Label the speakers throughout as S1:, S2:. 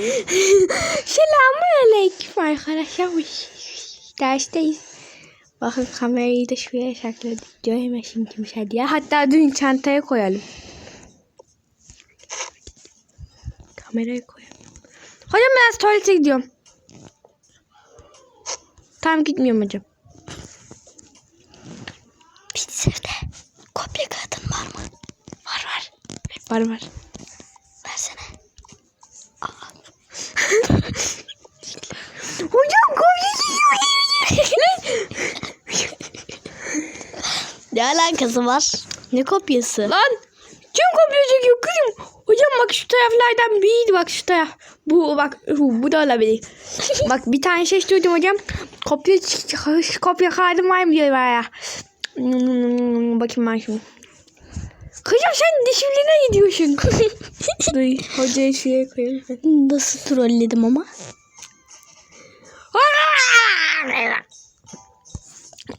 S1: Selamun aleyküm arkadaşlar. Dersteyiz. Bakın kamerayı da şuraya sakladık. Görmesin kimse diye. Hatta dün çantaya koyalım. Kamerayı koyalım. Hocam ben tuvalete gidiyorum. Tamam gitmiyorum hocam.
S2: Pizzerde kopya kağıdın var mı?
S1: Var var. Var var.
S2: Versene.
S1: Hocam kopya
S2: Ne alakası var? Ne kopyası?
S1: Lan kim kopya çekiyor kızım? Hocam bak şu taraflardan biriydi bak şu taraf. Bu bak bu, da olabilir. bak bir tane şey duydum hocam. Kopya kopya kağıdım var mı diyor baya. Hmm, Bakayım ben şimdi. Kızım sen disiplina gidiyorsun. Dur hocayı şuraya koyalım.
S2: Nasıl trolledim ama?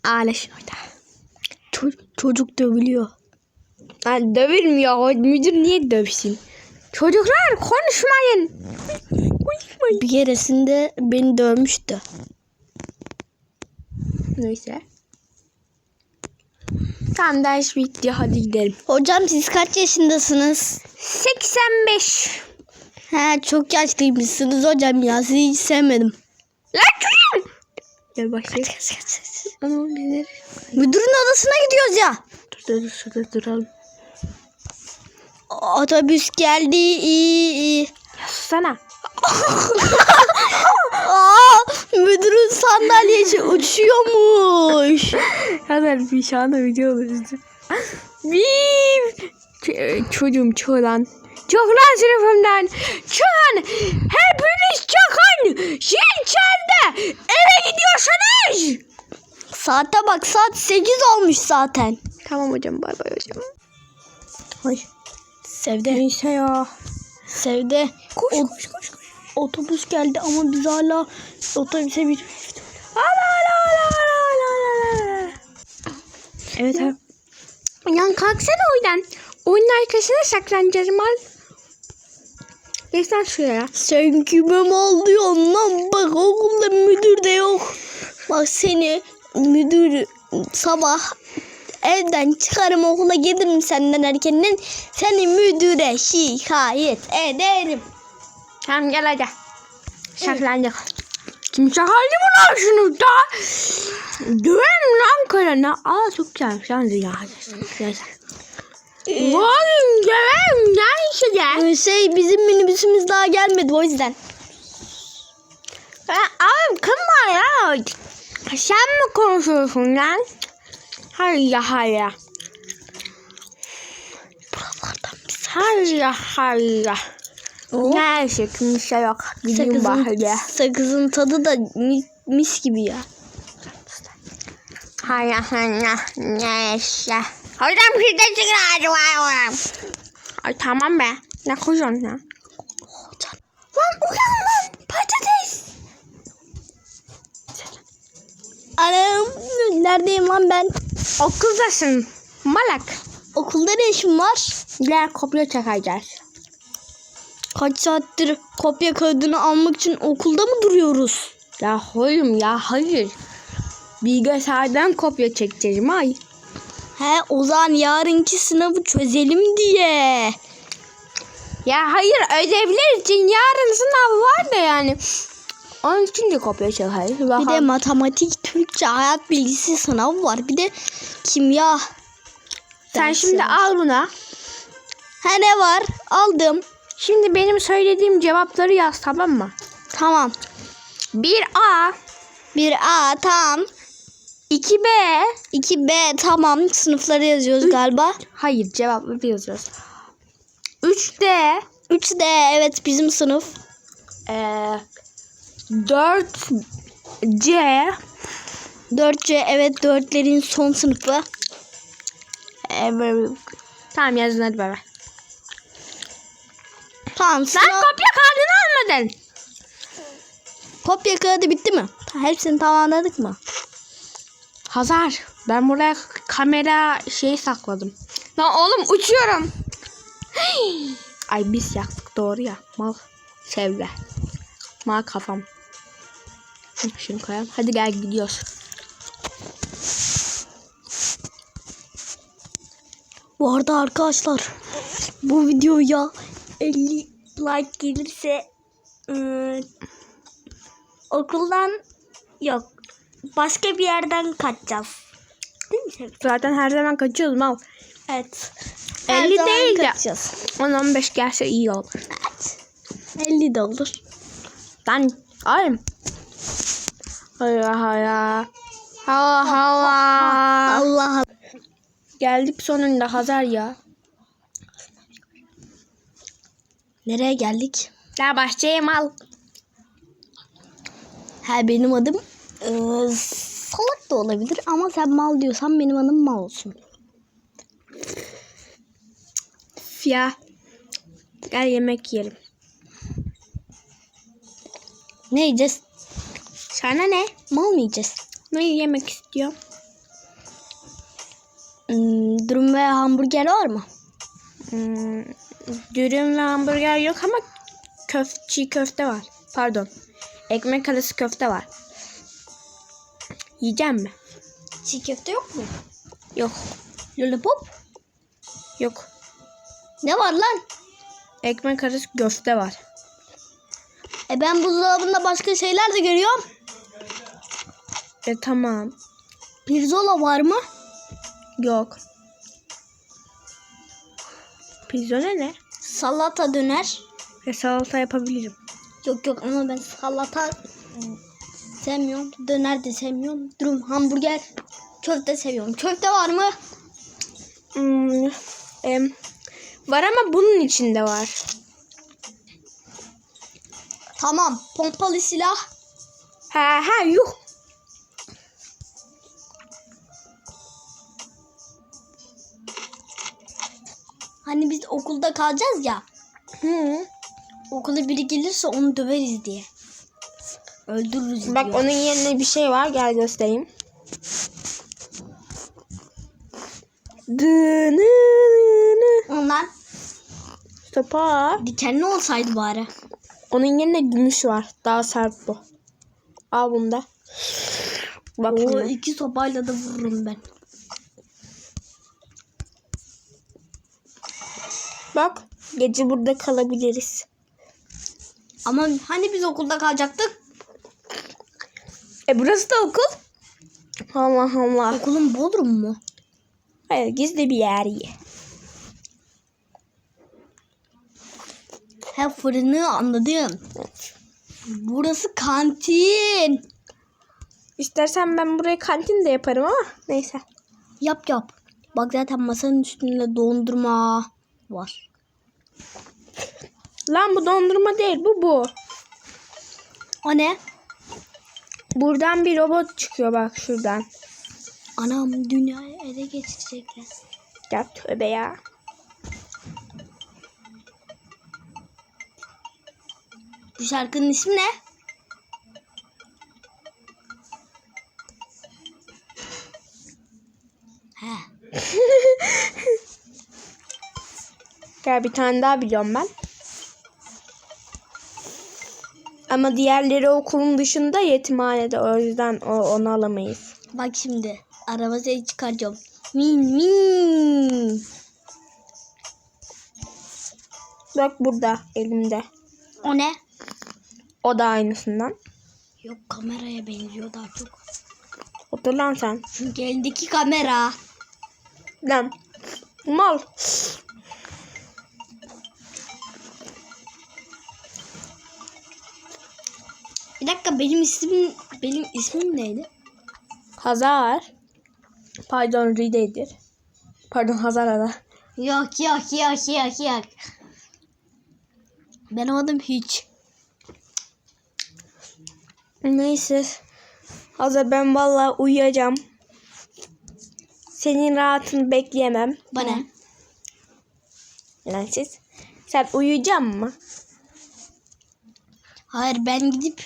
S1: Ağlaşın orada.
S2: Ço- çocuk dövülüyor.
S1: Lan dövülmüyor. Müdür niye dövsün? Çocuklar konuşmayın.
S2: Bir keresinde beni dövmüştü.
S1: Neyse. Tamam ders bitti. Hadi gidelim.
S2: Hocam siz kaç yaşındasınız?
S1: 85.
S2: He çok yaşlıymışsınız hocam ya. Sizi hiç sevmedim.
S1: Lan çocuğum. Gel başlayalım. Ama biz
S2: Müdürün odasına gidiyoruz ya.
S1: Dur dur dur şurada duralım.
S2: Otobüs geldi. iyi iyi.
S1: Ya susana.
S2: Aa, müdürün sandalyesi uçuyormuş.
S1: Hemen bir şu anda video alırız. Bir Ç- çocuğum çoğulan. Çok lan sınıfımdan. Çıkın. Hepiniz çıkın. Çaldı. Eve gidiyorsunuz.
S2: Saate bak saat 8 olmuş zaten.
S1: Tamam hocam bay bay hocam. Ay.
S2: Sevde.
S1: Neyse ya.
S2: Sevde.
S1: Koş
S2: O-
S1: koş koş koş.
S2: Otobüs geldi ama biz hala otobüse bir...
S1: Ala ala ala ala ala ala. Evet abi. Yan kalksana oydan. Oyunun arkasına saklanacağız mal. Geç lan şuraya.
S2: Sen kime mal diyorsun lan? Bak okulda müdür de yok. Bak seni müdür sabah evden çıkarım okula gelirim senden erkenden. Seni müdüre şikayet ederim.
S1: Tamam gel hadi. Saklandık. Kim sakaldı mı lan şunu da? Döverim lan karına. Aa çok güzelmiş lan dünya. Neyse. Oğlum döverim neyse de.
S2: Ee, Şey bizim minibüsümüz daha gelmedi o yüzden.
S1: Abi kim var ya? Sen mi konuşuyorsun lan? Hayır hayır.
S2: Buralardan bir
S1: Hayır hayır. Neyse kimse yok. Gideyim bahane.
S2: sakızın, tadı da mi- mis gibi ya.
S1: Hayır hayır. Neyse. Hocam de sigara var. Ay tamam be. Ne koyuyorsun ya?
S2: Hocam.
S1: Lan uyan lan. Patates.
S2: Anam neredeyim lan ben?
S1: Okuldasın. Malak.
S2: Okulda ne işim var?
S1: Gel kopya çekeceğiz.
S2: Kaç saattir kopya kağıdını almak için okulda mı duruyoruz?
S1: Ya oğlum ya hayır. Bilgisayardan kopya çekeceğim ay.
S2: He o zaman yarınki sınavı çözelim diye.
S1: Ya hayır ödevler için yarın sınav var da yani. Onun için de kopya çekeriz.
S2: Bir de matematik, Türkçe, hayat bilgisi sınavı var. Bir de kimya.
S1: Sen
S2: dersi
S1: şimdi
S2: var.
S1: al buna.
S2: He ne var? Aldım.
S1: Şimdi benim söylediğim cevapları yaz tamam mı?
S2: Tamam.
S1: 1A,
S2: Bir A tamam.
S1: 2B.
S2: 2B tamam. Sınıfları yazıyoruz galiba.
S1: Hayır cevapları yazıyoruz. 3D.
S2: 3D evet bizim sınıf.
S1: Ee, 4C.
S2: 4C evet dörtlerin son sınıfı.
S1: Böyle- Tamam yazın hadi bay.
S2: Tamam
S1: Lan
S2: sınav...
S1: kopya kağıdını almadın.
S2: Kopya kağıdı bitti mi? Hepsini tamamladık mı?
S1: Hazar. Ben buraya kamera şeyi sakladım. Lan oğlum uçuyorum. Ay biz yaktık doğru ya. Mal. Sevle. Ma kafam. Şunu koyalım. Hadi gel gidiyoruz.
S2: Bu arada arkadaşlar bu videoya 50 like gelirse ıı, okuldan yok başka bir yerden kaçacağız. Değil mi Sevgi?
S1: Zaten her zaman kaçıyoruz mal.
S2: Evet.
S1: 50
S2: zaman
S1: değil de.
S2: kaçacağız.
S1: 10-15 gelse iyi olur.
S2: Evet. 50 de olur.
S1: Ben ayım. Haya haya. Hava hava.
S2: Allah
S1: Geldik sonunda Hazar ya.
S2: Nereye geldik?
S1: Ya bahçeye mal.
S2: Ha benim adım ıı, salak da olabilir ama sen mal diyorsan benim adım mal olsun.
S1: Ya. Gel yemek yiyelim.
S2: Ne yiyeceğiz?
S1: Sana ne?
S2: Mal mı yiyeceğiz?
S1: Ne yemek istiyorum?
S2: Hmm, dürüm ve hamburger var mı?
S1: Hmm, dürüm ve hamburger yok ama köf çiğ köfte var. Pardon. Ekmek arası köfte var. Yiyeceğim mi?
S2: Çiğ köfte yok mu?
S1: Yok.
S2: Lollipop?
S1: Yok.
S2: Ne var lan?
S1: Ekmek arası köfte var.
S2: E ben buzdolabında başka şeyler de görüyorum.
S1: E tamam.
S2: Pirzola var mı?
S1: Yok. Pizzone ne?
S2: Salata döner.
S1: Ve salata yapabilirim.
S2: Yok yok ama ben salata sevmiyorum. Döner de sevmiyorum. Dürüm, hamburger, köfte seviyorum. Köfte var mı?
S1: Hmm, em, var ama bunun içinde var.
S2: Tamam. Pompalı silah.
S1: Ha ha yuh.
S2: Hani biz okulda kalacağız ya.
S1: Hı.
S2: Okula biri gelirse onu döveriz diye. Öldürürüz
S1: Bak
S2: diye.
S1: onun yerine bir şey var. Gel göstereyim.
S2: Onlar
S1: Sopa.
S2: dikenli olsaydı bari.
S1: Onun yerine gümüş var. Daha sert bu. Al bunu da. Bak
S2: O
S1: şimdi.
S2: iki sopayla da vururum ben.
S1: Bak. Gece burada kalabiliriz.
S2: Ama hani biz okulda kalacaktık?
S1: E burası da okul. Allah Allah.
S2: Okulun Bodrum mu?
S1: Hayır gizli bir yer ye.
S2: He fırını anladım. Burası kantin.
S1: İstersen ben burayı kantin de yaparım ama neyse.
S2: Yap yap. Bak zaten masanın üstünde dondurma var.
S1: Lan bu dondurma değil bu bu.
S2: O ne?
S1: Buradan bir robot çıkıyor bak şuradan.
S2: Anam dünyayı ele geçirecekler.
S1: Ya tövbe ya.
S2: Bu şarkının ismi ne? He.
S1: Gel bir tane daha biliyorum ben. Ama diğerleri okulun dışında yetimhanede o yüzden o, onu alamayız.
S2: Bak şimdi araba sesi çıkaracağım. Min min.
S1: Bak burada elimde.
S2: O ne?
S1: O da aynısından.
S2: Yok kameraya benziyor daha çok.
S1: Otur lan sen.
S2: Çünkü elindeki kamera.
S1: Lan. Mal.
S2: Bir dakika benim ismim benim ismim neydi?
S1: Hazar. Pardon Ride'dir. Pardon Hazar Ada.
S2: Yok yok yok yok yok. Benim adım hiç.
S1: Neyse. Hazar ben vallahi uyuyacağım. Senin rahatını bekleyemem.
S2: Bana.
S1: Lan siz. Sen uyuyacak mı?
S2: Hayır ben gidip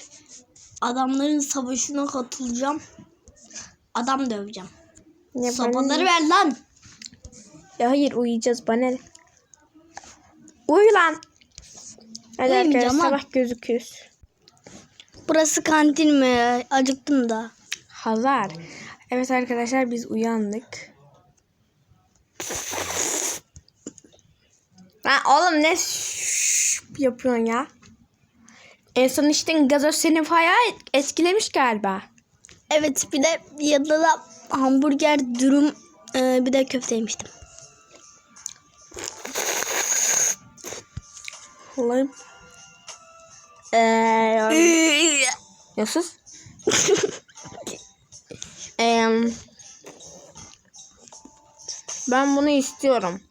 S2: adamların savaşına katılacağım. Adam döveceğim.
S1: Ya
S2: Sopaları ver lan.
S1: Ya hayır uyuyacağız bana. ne? Uyu lan. Hadi arkadaşlar sabah gözüküyoruz.
S2: Burası kantin mi? Acıktım da.
S1: Hazar. Evet arkadaşlar biz uyandık. Lan oğlum ne yapıyorsun ya? En son içtiğin gazoz seni bayağı etkilemiş galiba.
S2: Evet bir de yanında da hamburger, dürüm e, bir de köfte yemiştim.
S1: Olayım. Eee ya sus. Em, ben bunu istiyorum.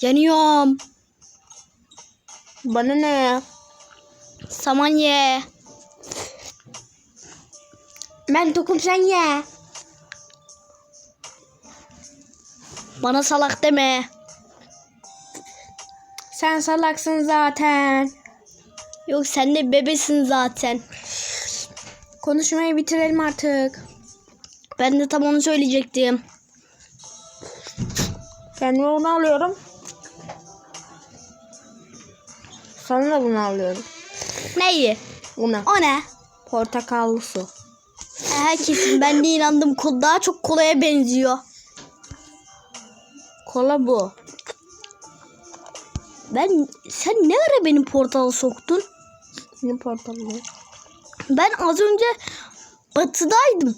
S2: Yanıyorum.
S1: Bana ne ya?
S2: Saman ye.
S1: Ben tokum sen ye.
S2: Bana salak deme.
S1: Sen salaksın zaten.
S2: Yok sen de bebesin zaten.
S1: Konuşmayı bitirelim artık.
S2: Ben de tam onu söyleyecektim.
S1: Ben de bunu alıyorum. Sana da bunu alıyorum.
S2: Neyi?
S1: Buna.
S2: O ne?
S1: Portakallı su.
S2: Herkesin ben de inandım. Ko- Daha çok kolaya benziyor.
S1: Kola bu.
S2: Ben sen ne ara benim portala soktun?
S1: Ne portakallı?
S2: Ben az önce batıdaydım.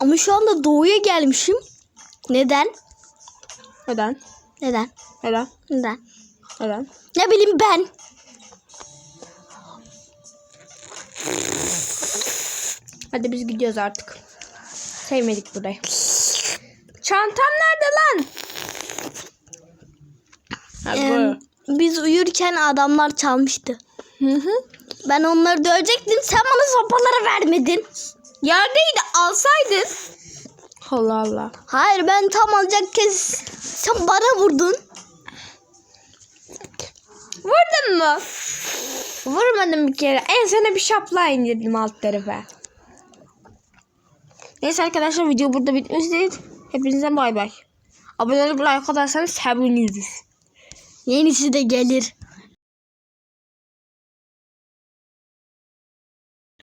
S2: Ama şu anda doğuya gelmişim. Neden?
S1: Neden?
S2: Neden?
S1: Neden?
S2: Neden?
S1: Neden?
S2: Ne bileyim ben.
S1: Hadi biz gidiyoruz artık. Sevmedik burayı. Çantam nerede lan?
S2: Ee, biz uyurken adamlar çalmıştı.
S1: Hı hı.
S2: Ben onları dövecektim. Sen bana sopaları vermedin.
S1: Yerdeydi alsaydın. Allah Allah.
S2: Hayır ben tam alacakken sen bana vurdun.
S1: Vurdun mu? Vurmadım bir kere. En sona bir şapla indirdim alt tarafa. Neyse arkadaşlar video burada bitmiştir. Hepinize bay bay. Abone olup like atarsanız seviniriz.
S2: Yenisi de gelir.